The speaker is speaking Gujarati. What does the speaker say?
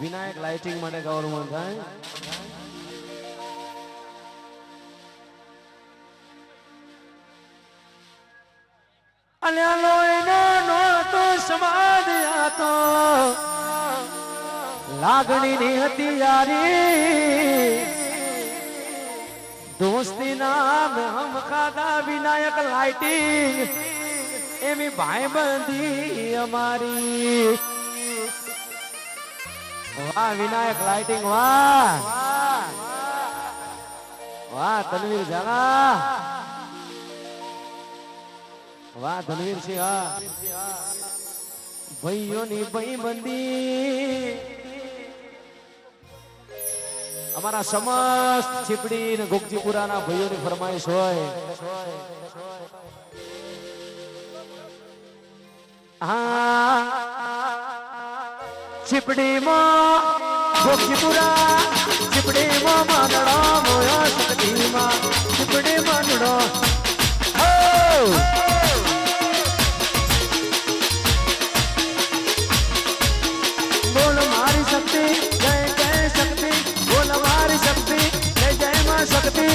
વિનાયક લાઇટિંગ માટે ગવર્મેન્ટ થાય. તો લાગણીની હતી યારી. દોસ્તી નામ હમ ખાધા વિનાયક લાઇટિંગ એમી ભાઈબંધી અમારી. વાહ, વિનાયક લાઇટિંગ વાહ. વાહ, તનવીર ઝાલા. વાહ, તનવીર સિંહ, હા. ભાઈઓની ભાઈબંધી અમારા સમસ્ત છીપડી ને ગોગજીપુરાના ભાઈઓની ફરમાઈશ હોય. હા. છીપડીમાં ગોગજીપુરા છીપડીમાં માનડો મોયો છીપડીમાં છીપડી માનડો Oh! બોલ મારી શક્તિ, જય જય શક્તિ, બોલ મારી શક્તિ, જય જય માં શક્તિ